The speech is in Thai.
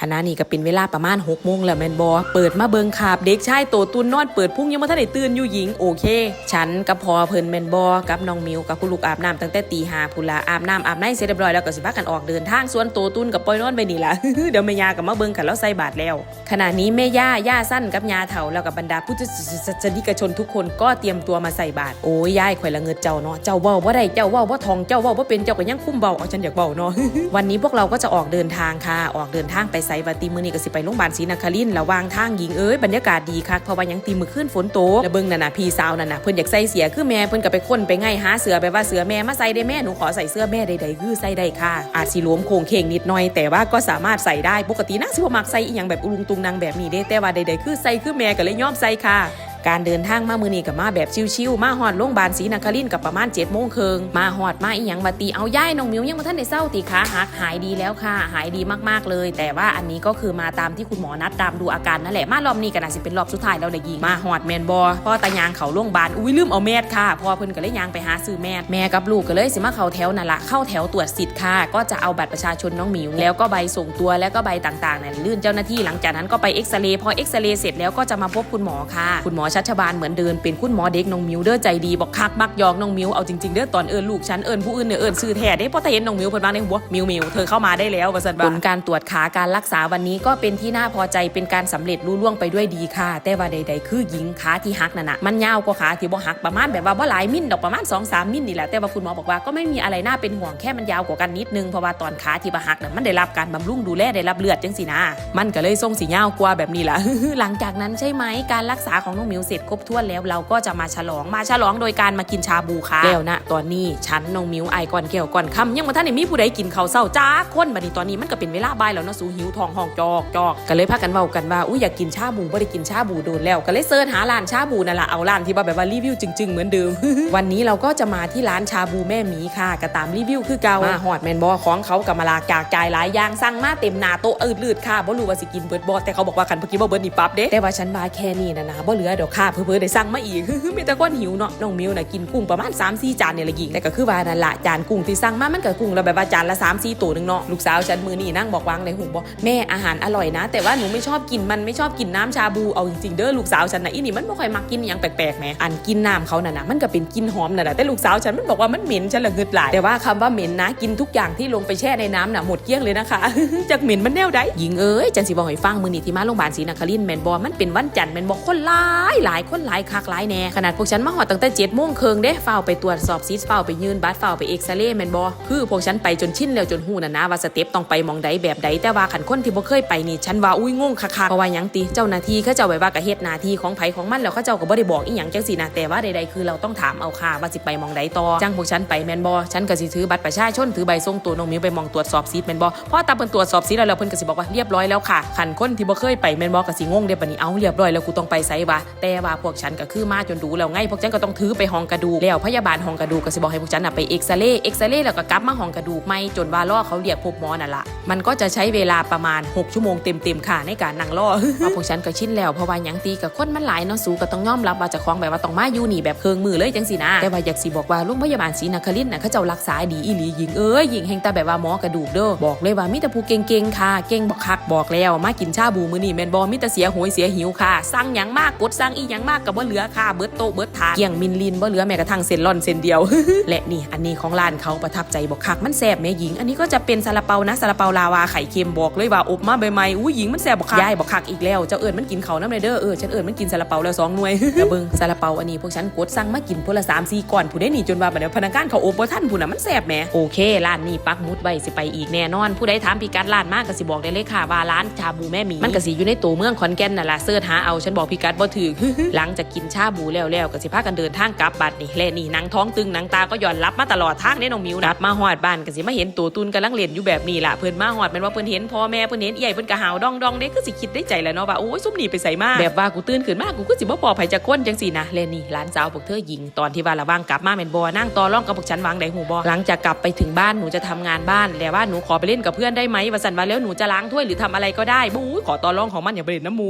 ขณะนี้ก็เป็นเวลาประมาณ6โมงแล้วแมนบอเปิดมาเบิงขาบเด็กชายโตตุนนอนเปิดพุ่งยังมาทันได้ตื่นอยู่หญิงโอเค ฉันกับพอเพิ่นแมนบอกับน้องมิวกับคุณลูกอาบน้ำตั้งแต่ตีห้าพุละอาบน้ำอาบในเสร็จเรียบร้อยแล้วก็สิพากันออกเดินทางส่วนโตตุนกับปอยนอนไปนี่ละเดี๋ยวแม่ยากับมาเบิงกันแล้วใส่บาทแล้ว ขณะนี้แม่ย่าย่าสั้นกับยาเถาแล้วกับบรรดาผู้ศนิกชนทุกคนก็เตรียมตัวมาใส่บาตรโอ้ยยายข่อยละเงิดเจ้าเนาะเจ้าเว้าว่าได้เจ้าเว้าว่าทองเจ้าเว้าว่าเป็นเจ้าก็ยังคุ้มเบาเอาฉันอยากเบาเนาะวันนี้พวกเราก็จะออกเดินทางค่ะออกเดินทางไปใส่วัตีมือนี่ก็สิไปโรงพยาบาลศรีนครินทร์ระหวางทางหญิงเอ้ยบรรยากาศดีคักเพราะว่ายังตีมือขึ้นฝนโตกแล้วเบิ่งนั่นน่ะพี่สาวนั่นน่ะเพิ่นอยากใส่เสียคือแม่เพิ่นก็ไปค้นไปไง่ายหาเสือไปว่าเสือแม่มาใส่ได้แม่หนูขอใส่เสื้อแม่ใดๆคือใส่ได้ค่ะ อาจสิหลวมโค้งเคงนิดหน่อย แต่ว่าก็สามารถใส่ได้ปกตินะสิบ่มักใส่อีหยังแบบอุลุงตุงนางแบบนี้เด้แต่ว่าใดๆคือใส่คือแม่ก็เลยยอมใส่ค่ะ การเดินทางมามือนี้กับมาแบบชิวๆมาหอดโรงพยาบาลศรีนครินทร์กับประมาณ7จ็ดโมงเครึ่งมาหอดมาอีหยังมาตีเอาย่ายน้องมิวยังมาท่านในเศร้าตีขาหักหายดีแล้วค่ะ หายดีมากๆเลย แต่ว่าอันนี้ก็คือมาตามที่คุณหมอนัดตามดูอาการนั่นแหละมารอบนี้กันนะสิเป็นรอบสุดท้ายแล้วเลยยิงมาหอดแมนบอพ่อตายางเขาโรงพยาบาลอุ้ยลืมเอาแมสค่ะพอเพิ่นก็เลยยางไปหาซื้อแมสแม่กับลูกก็เลยสิมาเข้าแถวนั่นละเข้าแถวตรวจสิทธิ์ค่ะ ก็จะเอาบัตรประชาชนน้องหมิวแล้วก็ใบส่งตัวแล้วก็ใบต่างๆเนี่ยลื่นเจ้าหน้าที่หลังจากนั้นก็ไปเอ็กซเรย์พอเอ็กซเรย์เสร็จแล้วก็จะมาพบคุณหมอค่ะ คุณหมอชัชบาลเหมือนเดิมเป็นคุณหมอเด็กน้องมิวเด้อใจดีบอกคักมักยองน้องมิวเอาจริงๆเด้อตอนเอิญลูกฉันเอิญผู้อื่นเนี่ยเอิญซื้อแท้เด้เพราะแต่เห็นน้องมิวเพิ่นมาในหัวมิวมิวเธอเข้ามาได้แล้วว่าซั่นว่าผลการตรวจขาการรักษาวันนี้ก็เป็นที่น่าพอใจเป็นการสำเร็จรุ่ล่วงไปด้วยดีค่ะ แต่ว่าใด ๆ คือหญิงขาที่หักนั่นน่ะมันยาวกว่าขาที่บ่หักประมาณแบบว่าบ่หลายมิลดอกประมาณ2-3มิลนี่แหละแต่ว่าคุณหมอบอกว่าก็ไม่มีอะไรน่าเป็นห่วงแค่มันยาวกว่ากันนิดนึงเพราะว่าตอนขาที่บ่หักน่ะมันได้รับการบำรุงดูแลได้รับเลือดจังสินะมันก็เลยทรงสียาวกว่าแบบนี้ล่ะหลังจากนั้นใช่ไหมการรักษาของน้องมิวเสร็จครบถ้วนแล้วเราก็จะมาฉลองมาฉลองโดยการมากินชาบูค่ะแล้วนะตอนนี้ฉันน้องมิวไอก่อนเกี่ยวก่อนคำยังมาท่านได้มีผู้ใดกินข้าวเศร้าจ้าคนบัดนี้ตอนนี้มันก็เป็นเวลาบ่ายแล้วเนาะสูหิวทองห้องจอกจอกก็เลยพากันเว้ากันว่าอุ้ยอยากกินชาบูบ่ได้กินชาบูโดนแล้วก็เลยเสิร์ชหาร้านชาบูนั่นแหละเอาร้านที่ว่าแบบว่ารีวิวจึงๆเหมือนเดิม วันนี้เราก็จะมาที่ร้านชาบูแม่หมีค่ะก็ตามรีวิวคือเก่ามาหอดแมนบอของเขากับมาลากากจ่ายหลายอย่างสั่งมาเต็มหน้าโต๊ะอืดลืดค่ะบ่รู้ว่าสิกินเบิดบอแต่เขาบอกว่าคันเมื่อกี้บ่เบิดนี่ปั๊บเด้แต่ว่าฉันบาแค่นี้นะนะบ่เหลือเดี๋ยวค่ะเพิ่อๆได้สั่งมาอีกมีแต่คนหิวเนาะน้องมิวน่ะกินกุ้งประมาณ3 4จานเนี่ยละยิงแต่ก็คือว่านั่นละจานกุ้งที่สั่งมามันก็กุ้งล้วแบบว่าจานละ3 4ตัวหนึงเนาะลูกสาวฉันมือนี่นั่งบอกวางในหูบอกแม่อาหารอร่อยนะ แต่ว่าหนูไม่ชอบกินมันไม่ชอบกินน้ำชาบูเอาจริงๆเด้อลูกสาวฉันน่ะอีนี่มันบ่ค่อยมักกินอหยังแปลกๆแหมอันกินน้ำเขาน่ะนะมันก็เป็นกินหอมน่ะนะแต่ลูกสาวฉันมันบอกว่ามันเหม็นฉันละเงึดหลายแต่ว่าคำว่าเหม็นนะกินทุกอย่างที่ลงไปแช่ในน้ำน่ะหมดเกลี้ยงเลยนะคะจากเหม็นมันแนวใดหญิงเอ้ยจันสิบอกให้ฟังมือนี่ที่มาโรงพยาบาลศรีนครินทร์แมนบอมันเป็นวันจันทร์แมนบอคนหลายหลายคนหลายคักหลายแน่ขนาดพวกฉันมาหอดตั้งแต่เจ็ดโมงเคิงเด้เฝ้าไปตรวจสอบซีสเฝ้าไปยืนบัตรเฝ้าไปเอ็กซเรย์แมนบอคือพวกฉันไปจนชินแล้วจนหูน่ะนะว่าสเต็ปต้องไปมองใดแบบใดแต่ว่าขันคนที่บ่เคยไปนี่ฉันว่าอุ้ยงงคักๆเพราะว่ายังติเจ้าหน้าที่เขาเจ้าไว้ว่ากับเฮ็ดหน้าที่ของไผของมันแล้วเขาเจ้าก็บ่ได้บอกอีหยังจังสินะแต่ว่าใดๆคือเราต้องถามเอาค่ะว่าสิไปมองใดต่อจังพวกฉันไปแมนบอฉันก็สิถือบัตรประชาชนถือใบส่งตัวน้องมิวไปมองตรวจสอบซีดแมนบอพอตาเพิ่นตรวจสอบซีดแล้วแล้วเพิ่นก็สิบอกว่าเรียบร้อยแล้วค่ะขันคนที่บ่เคยไปแมนบอก็สิงงเด้บัดนี้เอาเรียบร้อยแล้วกูต้องไปไสวะแต่ว่าพวกฉันก็คือมาจนดูแล้วไงพวกฉันก็ต้องถือไปห้องกระดูกแล้วพยาบาลห้องกระดูกก็สิบอกให้พวกฉันน่ะไปเอ็กซเรย์เอ็กซเรย์แล้วก็กลับมาห้องกระดูกไม่จนว่าล่อเขาเรียกพบหมอนั่นละ มันก็จะใช้เวลาประมาณ 6 ชั่วโมงเต็มๆค่ะในการนั่งรอว่าพวกฉันก็ชินแล้วเพราะว่าหยังตีกับคนมันหลายเนาะสูก็ต้องยอมรับว่าเจะคล้าของแบบว่าต้องมาอยู่นี่แบบเคืองมือเลยจังสินะแต่ว่าอยากสิบอกว่าโรงพยาบาลศรีนครินทร์น่ะเขาเจ้ารักษาดีอีหลีหญิงเอ้ยหญิงแห่งแต่แบบว่าหมอกระดูกเด้อบอกเลยว่ามีแต่ผู้เก่งๆค่ะ เก่งบักคักบอกแล้วมากินชาบูมื้อนี้แม่นบ่มีแต่เสียโหยเสียหิวค่ะ สั่งหยังมากกดสั่งอีหยังมากก็บ่เหลือค่ะเบิดโตะเบิดถาดเกลี้ยงมินลินบ่เหลือแม้กระทั่งเส้นร่อนเส้นเดียว และนี่อันนี้ของร้านเขาประทับใจบอกคักมันแซ่บแม่หญิง อันนี้ก็จะเป็นซาลาเปานะซาลาเปาลาวาไข่เค็มบอกเลยว่าอบมาใหม่ๆอุ้ยหญิงมันแซ่บบอกคักยายบอกคักอีกแล้วเจ้าเอิญมันกินเขาวน้ำเลยเด้อเออฉันเอิญมันกินซาลาเปาแล้วสองหน่วยแล้วเบิ่งซาลาเปาอันนี้พวกฉันกดสั่งมากินพนละสามสี่ก่อนผู้ได้หนีจนว่าบัดนี้พนักงานเขาอบบ่ทันผู้น่ะมันแซ่บแหมโอเคร้านนี้ปักหมุดไว้สิไปอีกแน่นอน ผู้ใดถามพิกัดร้านมากก็สิบอกได้เลยค่ะว่าร้านชาบูแม่หมีมันก็สิอยู่ในตัวเมืองขอนแก่นน่ะล่ะเสิร์ชหาเอาฉันบอกพิกัดบ่ถูกหลังจากกินชาบูแล้วแล้วก็สิพากันเดินทางกลับบัดนี่แลนี่หนังท้องตึงหนังตาก็หย่อนรับมาตลอดทางเด้น้องมิวนัดมาฮอดบ้านก็สิมาเห็นตัวตุนกำลังเล่นอยู่แบบนี้ล่ะเพิ่นมาฮอดแม่นว่าเพิ่นเห็นพ่อแม่เพิ่นเห็นใหญ่เพิ่นก็หาวดองดองๆเด้คือสิคิดได้ใจแหล้วเนาะว่าโอ้ยซุ่มนี่ไปใส่มาแบบว่ากูตื่นขึ้นมากูก็สิบ่ปลอดภัยจากคนจังซี่นะแลนี่หลานสาวพวกเธอหญิงตอนที่ว่าระวังกลับมาแม่นบ่นั่งต่อรองกับพวกฉันวางได้หูบ่หลังจากกลับไปถึงบ้านหนูจะทำงานบ้านแล้วว่าหนูขอไปเล่นกับเพื่อนได้ไหมว่าสันว่าแล้วหนูจะล้างถ้วยหรือทำอะไรก็ได้บู๊ยขอต่อรองของมันอย่าไปเล่นน้ำมู